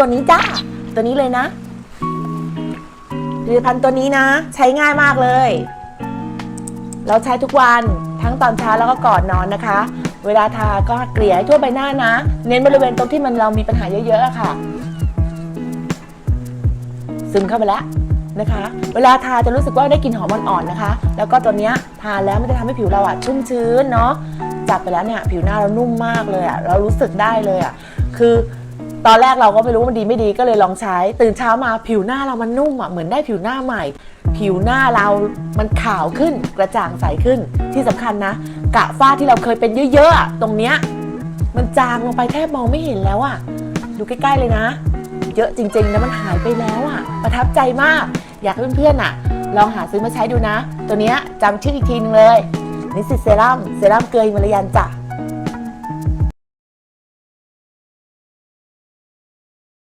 ตัวนี้จ้า ตัวนี้เลยนะผลิตภัณฑ์ตัวนี้นะ ใช้ง่ายมากเลย เราใช้ทุกวันทั้งตอนเช้าแล้วก็ก่อนนอนนะคะ เวลาทาก็เกลี่ยให้ทั่วใบหน้านะ เน้นบริเวณตรงที่มันเรามีปัญหาเยอะๆอะค่ะ ซึมเข้าไปแล้วนะคะ เวลาทาจะรู้สึกว่าได้กลิ่นหอมอ่อนๆนะคะ แล้วก็ตัวเนี้ยทาแล้วมันจะทำให้ผิวเราอะชุ่มชื้นเนาะจับไปแล้วเนี่ยผิวหน้าเรานุ่มมากเลยอะเรารู้สึกได้เลยอะคือ ตอนแรกเราก็ไม่รู้ว่ามันดีไม่ดีก็เลยลองใช้ ตื่นเช้ามาผิวหน้าเรามันนุ่มอะเหมือนได้ผิวหน้าใหม่ ผิวหน้าเรามันขาวขึ้นกระจ่างใสขึ้นที่สำคัญนะ กะฝ้าที่เราเคยเป็นเยอะๆตรงเนี้ยมันจางลงไปแทบมองไม่เห็นแล้วอะดูใกล้ๆเลยนะ เยอะจริงๆนะมันหายไปแล้วอะ ประทับใจมาก อยากให้เพื่อนๆอะ ลองหาซื้อมาใช้ดูนะ ตัวเนี้ยจำชื่ออีกทีนึงเลยนิสสิตเซรั่มเซรั่มเกลือฮิมาลายันจ้ะ